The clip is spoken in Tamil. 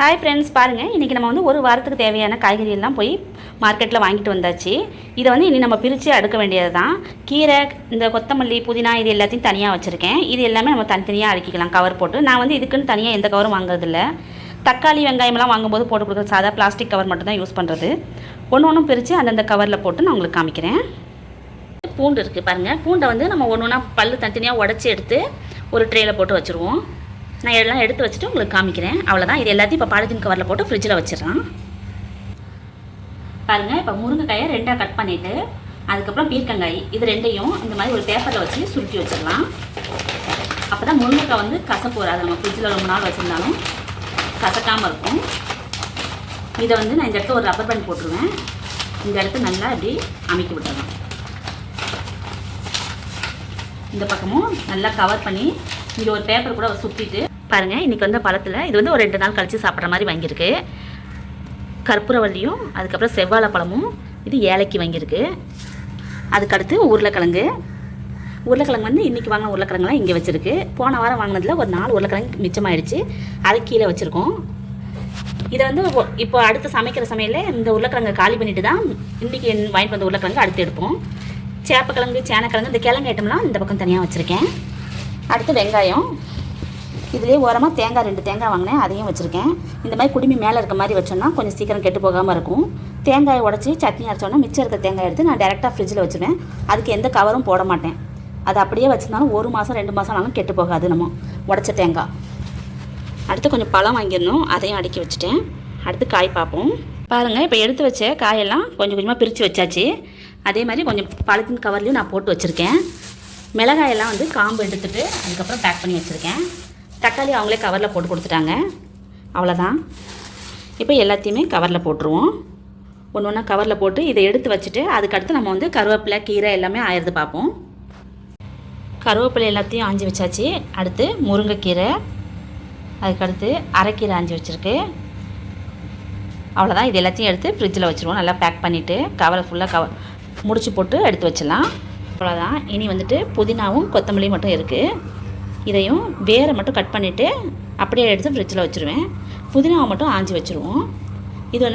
ஹாய் ஃப்ரெண்ட்ஸ் பாருங்கள் இன்றைக்கி நம்ம வந்து ஒரு வாரத்துக்கு தேவையான காய்கறியெல்லாம் போய் மார்க்கெட்டில் வாங்கிட்டு வந்தாச்சு. இதை வந்து இனி நம்ம பிரித்து அடுக்க வேண்டியது தான் கீரை இந்த கொத்தமல்லி புதினா இது எல்லாத்தையும் தனியாக வச்சுருக்கேன். இது எல்லாமே நம்ம தனித்தனியாக அடுக்கிக்கலாம் கவர் போட்டு. நான் வந்து இதுக்குன்னு தனியாக எந்த கவரும் வாங்குறதில்ல. தக்காளி வெங்காயம்லாம் வாங்கும்போது போட்டு கொடுக்குற சாதா பிளாஸ்டிக் கவர் மட்டும் தான் யூஸ் பண்ணுறது ஒன்று ஒன்றும் பிரித்து அந்தந்த கவரில் போட்டு நான் உங்களுக்கு காமிக்கிறேன். பூண்டு இருக்குது பாருங்கள் பூண்டை வந்து நம்ம ஒன்று ஒன்றா பல்லு தனித்தனியாக உடச்சி எடுத்து ஒரு ட்ரேயில் போட்டு வச்சுருவோம். நான் எல்லாம் எடுத்து வச்சுட்டு உங்களுக்கு காமிக்கிறேன். அவ்வளோதான் இது எல்லாத்தையும் இப்போ பாலித்தீன் கவரில் போட்டு ஃப்ரிட்ஜில் வச்சிடலாம் பாருங்கள் இப்போ முருங்கைக்காயை ரெண்டாக கட் பண்ணிவிட்டு அதுக்கப்புறம் பீர்க்கங்காய். இது ரெண்டையும் இந்த மாதிரி ஒரு பேப்பரில் வச்சு சுருக்கி வச்சிடலாம். அப்போ தான் முருங்கைக்காய் வந்து கசப்பு வராது. நம்ம ஃப்ரிட்ஜில் ரொம்ப நாள் வச்சுருந்தாலும் கசக்காமல் இருக்கும். இதை வந்து நான் இந்த இடத்துல ஒரு ரப்பர் பேண்ட் போட்டுருவேன். இந்த இடத்த நல்லா இப்படி அமைக்க விட்டுறலாம் இந்த பக்கமும் நல்லா கவர் பண்ணி இங்கே ஒரு பேப்பர் கூட சுற்றிட்டு பாருங்கள் இன்றைக்கி வந்து பழத்தில் இது வந்து ஒரு ரெண்டு நாள் கழித்து சாப்பிட்ற மாதிரி வாங்கியிருக்கு. கற்பூரவல்லியும் அதுக்கப்புறம் செவ்வாழை பழமும் இது ஏலைக்கு வாங்கியிருக்கு. அதுக்கடுத்து உருளைக்கிழங்கு. உருளைக்கிழங்கு வந்து இன்றைக்கி வாங்கின உருளைக்கிழங்குலாம் இங்கே வச்சுருக்கு. போன வாரம் வாங்கினதில் ஒரு நாலு உருளைக்கிழங்கு மிச்சமாயிடுச்சு அதை கீழே வச்சுருக்கோம். இதை வந்து இப்போ அடுத்து சமைக்கிற சமையலில் இந்த உருளைக்கிழங்கை காலி பண்ணிட்டு தான் இன்றைக்கி வாங்கிட்டு வந்த உருளைக்கிழங்கு அடுத்து எடுப்போம். சேப்பக்கிழங்கு சேனக்கிழங்கு இந்த கிழங்கு ஐட்டம்லாம் இந்த பக்கம் தனியாக வச்சுருக்கேன். அடுத்து வெங்காயம். இதுலேயே ஓரமாக தேங்காய் ரெண்டு தேங்காய் வாங்கினேன். அதையும் வச்சுருக்கேன். இந்த மாதிரி குடுமி மேலே இருக்க மாதிரி வச்சோன்னா கொஞ்சம் சீக்கிரம் கெட்டு போகாமல் இருக்கும். தேங்காயை உடச்சி சட்னி அரைச்சோன்னா மிச்சம் இருக்க தேங்காய் எடுத்து நான் டேரெக்டாக ஃப்ரிட்ஜில் வச்சுருவேன். அதுக்கு எந்த கவரும் போட மாட்டேன். அது அப்படியே வச்சுருந்தாலும் ஒரு மாதம் ரெண்டு மாதம் ஆனாலும் கெட்டு போகாது நம்ம. உடச்ச தேங்காய். அடுத்து கொஞ்சம் பழம் வாங்கிடணும். அதையும் அடுக்கி வச்சுட்டேன். அடுத்து காய் பார்ப்போம். பாருங்கள் இப்போ எடுத்து வச்ச காயெல்லாம் கொஞ்சம் கொஞ்சமாக பிரித்து வச்சாச்சு. அதே மாதிரி கொஞ்சம் பாலித்தீன் கவர்லேயும் நான் போட்டு வச்சுருக்கேன். மிளகாயெல்லாம் வந்து காம்பு எடுத்துட்டு அதுக்கப்புறம் பேக் பண்ணி வச்சுருக்கேன். தக்காளி அவங்களே கவரில் போட்டு கொடுத்துட்டாங்க. அவ்வளோதான் இப்போ எல்லாத்தையுமே கவரில் போட்டுருவோம். ஒன்று ஒன்றா கவரில் போட்டு இதை எடுத்து வச்சுட்டு அதுக்கடுத்து நம்ம வந்து கருவேப்பிலை கீரை எல்லாமே ஆயிரது பார்ப்போம். கருவேப்பிலை எல்லாத்தையும் ஆஞ்சி வச்சாச்சு. அடுத்து முருங்கைக்கீரை அதுக்கடுத்து அரைக்கீரை ஆஞ்சி வச்சுருக்கு. அவ்வளோதான் இது எல்லாத்தையும் எடுத்து ஃப்ரிட்ஜில் வச்சுருவோம். நல்லா பேக் பண்ணிவிட்டு கவரை ஃபுல்லாக கவர் முடிச்சு போட்டு எடுத்து வச்சிடலாம். அவ்வளோதான் இனி வந்துட்டு புதினாவும் கொத்தமல்லியும் மட்டும் இருக்குது இதையும் வேரை மட்டும் கட் பண்ணிவிட்டு அப்படியே எடுத்து ஃப்ரிட்ஜில் வச்சுருவேன். புதினாவை மட்டும் ஆஞ்சி வச்சுருவோம். இது வந்து